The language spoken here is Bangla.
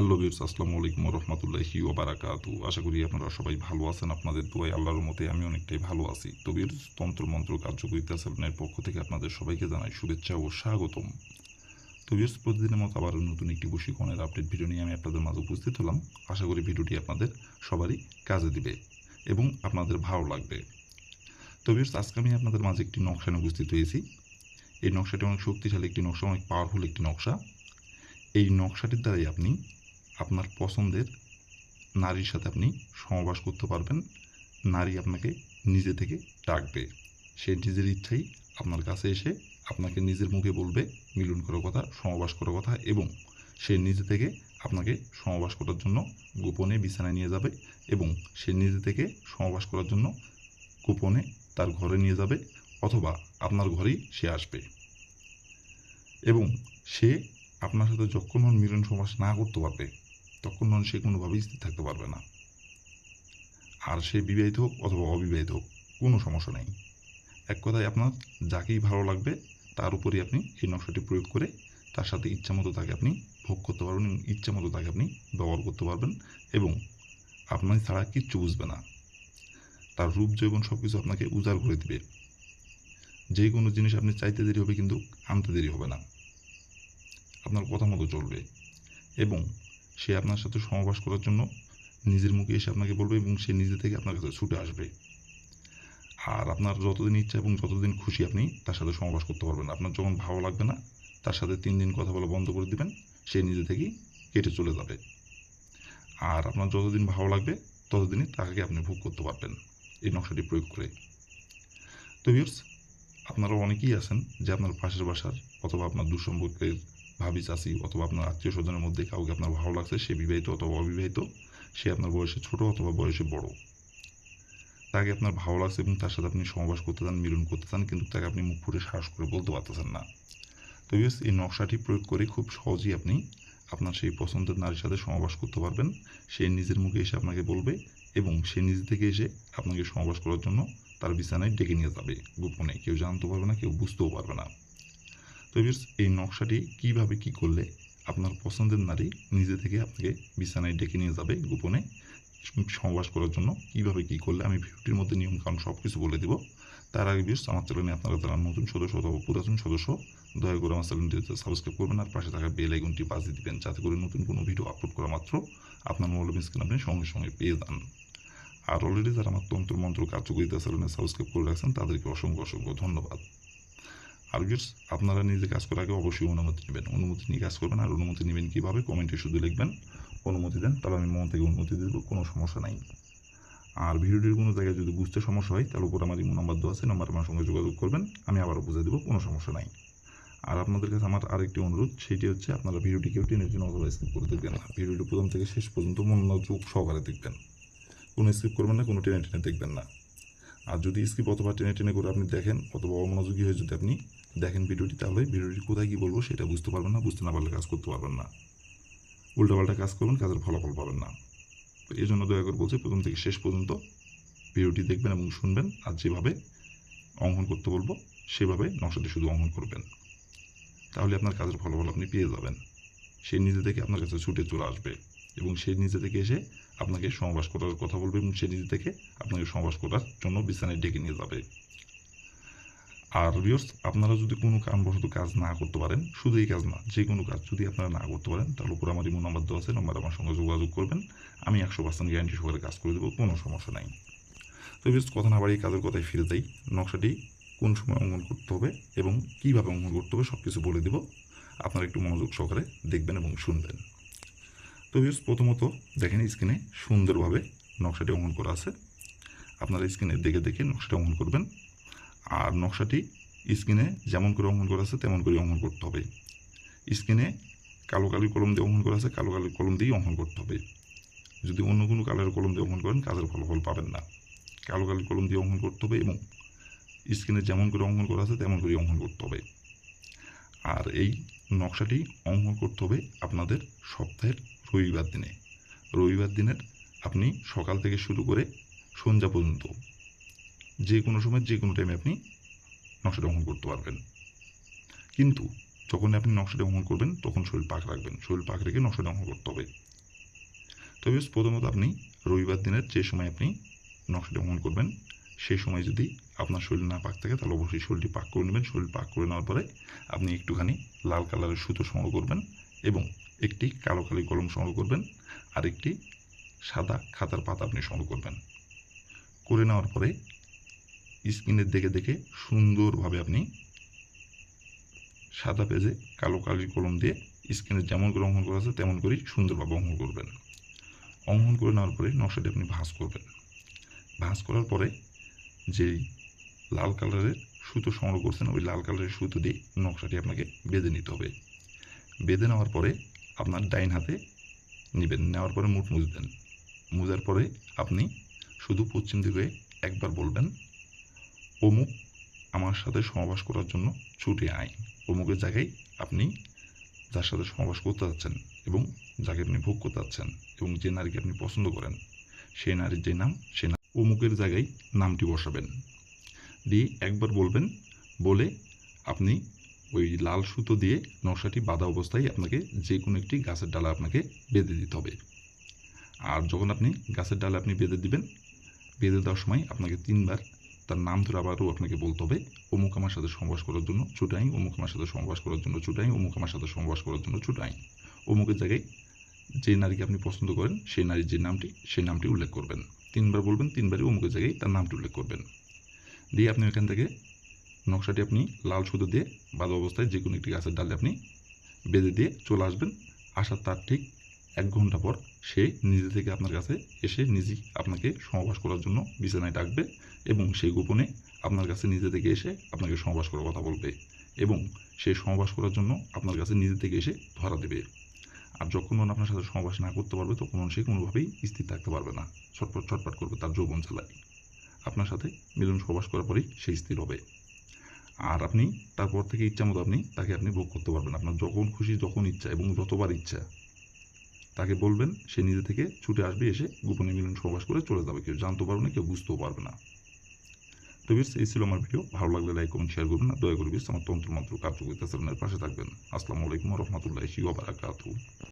হ্যালো বিরস আসসালামু আলাইকুম রহমতুল্লাহি ও বারাকাতু আশা করি আপনারা সবাই ভালো আছেন, আপনাদের দোয়াই আল্লাহর মতে আমি অনেকটাই ভালো আছি। তো বিরস তন্ত্র মন্ত্র কার্যকরিতা সেলনের পক্ষ থেকে আপনাদের সবাইকে জানাই শুভেচ্ছা ও স্বাগতম। তো বিরস প্রতিদিনের মতো আবার নতুন একটি বশীকরণের আপডেট ভিডিও নিয়ে আমি আপনাদের মাঝে উপস্থিত হলাম। আশা করি ভিডিওটি আপনাদের সবারই কাজে দিবে এবং আপনাদের ভালো লাগবে। তো বিরস আজকে আমি আপনাদের মাঝে একটি নকশা নিয়ে উপস্থিত হয়েছি। এই নকশাটি অনেক শক্তিশালী একটি নকশা, অনেক পাওয়ারফুল একটি নকশা। এই নকশাটির দ্বারাই আপনি আপনার পছন্দের নারীর সাথে আপনি সমবাস করতে পারবেন। নারী আপনাকে নিজে থেকে ডাকবে। সে নিজের ইচ্ছাই আপনার কাছে এসে আপনাকে নিজের মুখে বলবে, মিলন করার কথা, সমবাস করার কথা এবং সে নিজে থেকে আপনাকে সমবাস করার জন্য গোপনে বিছানায় নিয়ে যাবে এবং সে নিজে থেকে সমবাস করার জন্য গোপনে তার ঘরে নিয়ে যাবে অথবা আপনার ঘরেই সে আসবে। এবং সে আপনার সাথে যখন মিলন সমাস না করতে পারবে তখন সে কোনোভাবেই স্থির থাকতে পারবে না। আর সে বিবাহিত হোক অথবা অবিবাহিত হোক, কোনো সমস্যা নেই। এক কথায় আপনার যাকেই ভালো লাগবে, তার উপরেই আপনি এই নকশাটি প্রয়োগ করে তার সাথে ইচ্ছা মতো তাকে আপনি ভোগ করতে পারবেন এবং ইচ্ছা মতো তাকে আপনি ব্যবহার করতে পারবেন এবং আপনার ছাড়া কিচ্ছু বুঝবে না। তার রূপ, যৌবন সব কিছু আপনাকে উজাড় করে দিবে। যে কোনো জিনিস আপনি চাইতে দেরি হবে কিন্তু আনতে দেরি হবে না। আপনার কথা মতো চলবে এবং সে আপনার সাথে সমবাস করার জন্য নিজের মুখে এসে আপনাকে বলবে এবং সে নিজে থেকে আপনার কাছে ছুটে আসবে। আর আপনার যতদিন ইচ্ছা এবং যতদিন খুশি আপনি তার সাথে সমবাস করতে পারবেন। আপনার যখন ভালো লাগবে না, তার সাথে তিন দিন কথা বলা বন্ধ করে দিবেন, সে নিজে থেকেই কেটে চলে যাবে। আর আপনার যতদিন ভালো লাগবে, ততদিনই তাকে আপনি ভোগ করতে পারবেন। এই নকশাটি প্রয়োগ করে। তো ভিউর্স আপনারা অনেকেই আছেন যে আপনার পাশের বাসার অথবা আপনার দুঃসম্পর্কের ভাবি চাষি অথবা আপনার আত্মীয় স্বজনের মধ্যে কাউকে আপনার ভালো লাগছে, সে বিবাহিত অথবা অবিবাহিত, সে আপনার বয়সে ছোট অথবা বয়সে বড়। তাকে আপনার ভালো লাগছে এবং তার সাথে আপনি সমবাস করতে চান, মিলন করতে চান, কিন্তু তাকে আপনি মুখ ফুটে সাহস করে বলতে পারতেছেন না। তো ইয়েস এই নকশাটি প্রয়োগ করে খুব সহজেই আপনি আপনার সেই পছন্দের নারীর সাথে সমবাস করতে পারবেন। সে নিজের মুখে এসে আপনাকে বলবে এবং সে নিজে থেকে এসে আপনাকে সমবাস করার জন্য তার বিছানায় ডেকে নিয়ে যাবে। গোপনে কেউ জানতে পারবে না, কেউ বুঝতেও পারবে না। তো এই নকশাটি কীভাবে কি করলে আপনার পছন্দের নারী নিজে থেকে আপনাকে বিছানায় ডেকে নিয়ে যাবে গোপনে সমাবাস করার জন্য, কীভাবে কি করলে, আমি ভিডিওটির মধ্যে নিয়ম কারণ সব কিছু বলে দিব। তার আগে ভিউয়ার্স, আমার চ্যানেলে আপনারা যারা নতুন সদস্য অথবা পুরাতন সদস্য, দয়া করে আমার চ্যানেলটিতে সাবস্ক্রাইব করবেন আর পাশে থাকা বেল আইকনটি বাজিয়ে দিবেন, যাতে করে নতুন কোনো ভিডিও আপলোড করা মাত্র আপনার মোবাইল স্ক্রিন আপনি সঙ্গে সঙ্গে পেয়ে যান। আর অলরেডি যারা আমার তন্ত্র মন্ত্র কার্যকরিতা চ্যানেলে সাবস্ক্রাইব করে রাখছেন, তাদেরকে অসংখ্য অসংখ্য ধন্যবাদ। আর আপনারা নিজে কাজ করার আগে অবশ্যই অনুমতি নেবেন। অনুমতি নিয়ে কাজ করবেন আর অনুমতি নেবেন কীভাবে? কমেন্টে শুধু লিখবেন, অনুমতি দেন, তাহলে আমি মন থেকে অনুমতি দেব, কোনো সমস্যা নাই। আর ভিডিওটির কোনো জায়গায় যদি বুঝতে সমস্যা হয়, তাহলে উপর আমার ইমো নাম্বার দেওয়া আছে, নাম্বার আমার সঙ্গে যোগাযোগ করবেন, আমি আবারও বুঝে দেবো, কোনো সমস্যা নাই। আর আপনাদের কাছে আমার আরেকটি অনুরোধ, সেটি হচ্ছে আপনারা ভিডিওটি কেউ টেনে টেনে অথবা স্কিপ করে দেখবেন না। ভিডিওটি প্রথম থেকে শেষ পর্যন্ত মনোযোগ সহকারে দেখবেন। কোনো স্কিপ করবেন না, কোনো টেনে টেনে দেখবেন না। আর যদি স্কিপ অথবা টেনে টেনে করে আপনি দেখেন, অথবা অমনোযোগী হয়ে যদি আপনি দেখেন ভিডিওটি তাহলে, ভিডিওটি কোথায় কী বলব সেটা বুঝতে পারবেন না, বুঝতে না পারলে কাজ করতে পারবেন না। উল্টাপাল্টা কাজ করবেন, কাজের ফলাফল পাবেন না। তো এই জন্য দয়া করে বলছি, প্রথম থেকে শেষ পর্যন্ত ভিডিওটি দেখবেন এবং শুনবেন, আর যেভাবে অঙ্কন করতে বলব, সেভাবে নকশাটি শুধু অঙ্কন করবেন। তাহলে আপনার কাজের ফলাফল আপনি পেয়ে যাবেন। সে নিজে থেকে আপনার কাছে ছুটে চলে আসবে এবং সে নিজে থেকে এসে আপনাকে সমাবাস করার কথা বলবে এবং সে নিজে থেকে আপনাকে সমাবাস করার জন্য বিছানায় ডেকে নিয়ে যাবে। আর ভিউয়ার্স আপনারা যদি কোনো কারণবশত কাজ না করতে পারেন, শুধু এই কাজ না, যে কোনো কাজ যদি আপনারা না করতে পারেন, তাহলে উপরে আমার ইমো নাম্বার দেওয়া আছে নাম্বার আমার সঙ্গে যোগাযোগ করবেন। আমি একশো পার্সেন্ট গ্যারান্টি সহকারে কাজ করে দেবো, কোনো সমস্যা নাই। তো ভিউয়ার্স কথা না বাড়িয়ে কাজের কথায় ফিরে যাই। নকশাটি কোন সময় অঙ্কন করতে হবে এবং কীভাবে অঙ্কন করতে হবে সব কিছু বলে দেবো। আপনারা একটু মনোযোগ সহকারে দেখবেন এবং শুনবেন। তো ভিউয়ার্স প্রথমত দেখেন স্ক্রিনে সুন্দরভাবে নকশাটি অঙ্কন করা আছে। আপনারা স্ক্রিনে দেখে দেখে নকশাটি অঙ্কন করবেন। আর নকশাটি স্ক্রিনে যেমন করে অঙ্কন করা আছে, তেমন করে অঙ্কন করতে হবে। স্ক্রিনে কালো কালি কলম দিয়ে অঙ্কন করা আছে, কালো কালি কলম দিয়েই অঙ্কন করতে হবে। যদি অন্য কোনো কালারের কলম দিয়ে অঙ্কন করেন, কাজের ফলাফল পাবেন না। কালো কালি কলম দিয়ে অঙ্কন করতে হবে এবং স্ক্রিনে যেমন করে অঙ্কন করা আছে, তেমন করে অঙ্কন করতে হবে। আর এই নকশাটি অঙ্কন করতে হবে আপনাদের সপ্তাহের রবিবার দিনে। রবিবার দিনের আপনি সকাল থেকে শুরু করে সন্ধ্যা পর্যন্ত। যে কোনো সময় যে কোনো টাইমে আপনি নকশাটা অঙ্কন করতে পারবেন। কিন্তু যখন আপনি নকশাটা অঙ্কন করবেন, তখন শরীর পাক রাখবেন। শরীর পাক রেখে নকশাটা অঙ্কন করতে হবে। তবে প্রথমত আপনি রবিবার দিনের যে সময় আপনি নকশাটা অঙ্কন করবেন সেই সময় যদি আপনার শরীর না পাক থাকে, তাহলে অবশ্যই শরীরটি পাক করে নেবেন। শরীর পাক করে নেওয়ার পরে আপনি একটুখানি লাল কালারের সুতো সংগ্রহ করবেন এবং একটি কালো কালি কলম সংগ্রহ করবেন আর একটি সাদা খাতার পাতা আপনি সংগ্রহ করবেন। করে নেওয়ার পরে স্ক্রিনের দেখে দেখে সুন্দরভাবে আপনি সাদা পেজে কালো কালি কলম দিয়ে স্ক্রিনে যেমন করে অঙ্কন করা আছে, তেমন করেই সুন্দরভাবে অঙ্কন করবেন। অঙ্কন করে নেওয়ার পরে নকশাটি আপনি ভাঁজ করবেন। ভাঁজ করার পরে যেই লাল কালারের সুতো সংগ্রহ করছেন, ওই লাল কালারের সুতো দিয়ে নকশাটি আপনাকে বেঁধে নিতে হবে। বেঁধে নেওয়ার পরে আপনার ডাইন হাতে নেবেন। নেওয়ার পরে মুঠ মুজবেন মুজার পরে আপনি শুধু পশ্চিম দিকে একবার বলবেন অমুক আমার সাথে সমাবাস করার জন্য ছুটে আয়। অমুকের জায়গায় আপনি যার সাথে সমাবাস করতে যাচ্ছেন এবং যাকে আপনি ভোগ করতে যাচ্ছেন এবং যে নারীকে আপনি পছন্দ করেন, সেই নারীর যে নাম, সে নাম অমুকের জায়গায় নামটি বসাবেন। দিয়ে একবার বলবেন, বলে আপনি ওই লাল সুতো দিয়ে নকশাটি বাঁধা অবস্থায় আপনাকে যে কোনো একটি গাছের ডালা আপনাকে বেঁধে দিতে হবে। আর যখন আপনি গাছের ডালে আপনি বেঁধে দিবেন, বেঁধে দেওয়ার সময় আপনাকে তিনবার তার নাম ধরে আবারও আপনাকে বলতে হবে, অমুক আমার সাথে সমাবাস করার জন্য ছুটাই অমুক আমার সাথে সমাবাস করার জন্য ছুটাই অমুক আমার সাথে সমাবাস করার জন্য ছুটাই অমুকের জায়গায় যে নারীকে আপনি পছন্দ করেন, সেই নারীর যে নামটি, সেই নামটি উল্লেখ করবেন। তিনবার বলবেন, তিনবারই অমুকের জায়গায় তার নামটি উল্লেখ করবেন। দিয়ে আপনি ওইখান থেকে নকশাটি আপনি লাল সুতো দিয়ে বাঁধা অবস্থায় যে কোনো একটি গাছের ডালে আপনি বেঁধে দিয়ে চলে আসবেন। আসার তার ঠিক এক ঘণ্টা পর সে নিজে থেকে আপনার কাছে এসে নিজেই আপনাকে সমাবাস করার জন্য বিছানায় ডাকবে এবং সেই গোপনে আপনার কাছে নিজে থেকে এসে আপনাকে সমাবাস করার কথা বলবে এবং সে সমাবাস করার জন্য আপনার কাছে নিজে থেকে এসে ধরা দেবে। আর যখন ও আপনার সাথে সমাবাস না করতে পারবে, তখন ও সে কোনোভাবেই স্থির থাকতে পারবে না। ছটপট ছটপট করবে তার যৌবন চালায়। আপনার সাথে মিলন সহবাস করার পরেই সে স্থির হবে। আর আপনি তারপর থেকে ইচ্ছা মতো আপনি তাকে আপনি ভোগ করতে পারবেন। আপনার যখন খুশি, যখন ইচ্ছা এবং যতবার ইচ্ছা। তাকে বলবেন, সে নিজে থেকে ছুটে আসবে, এসে গোপনে মিলন সহবাস করে চলে যাবে। কেউ জানতে পারবে না, কেউ বুঝতেও পারবে না। তো বিশ এই ছিল আমার ভিডিও। ভালো লাগলে লাইক কমেন্ট শেয়ার করবেন না দয়া করে বিশ আমার তন্ত্র মন্ত্র কার্যকরিতা চ্যানেলের পাশে থাকবেন। আসসালামু আলাইকুম রহমতুল্লাহ ওয়া বারাকাতুহু।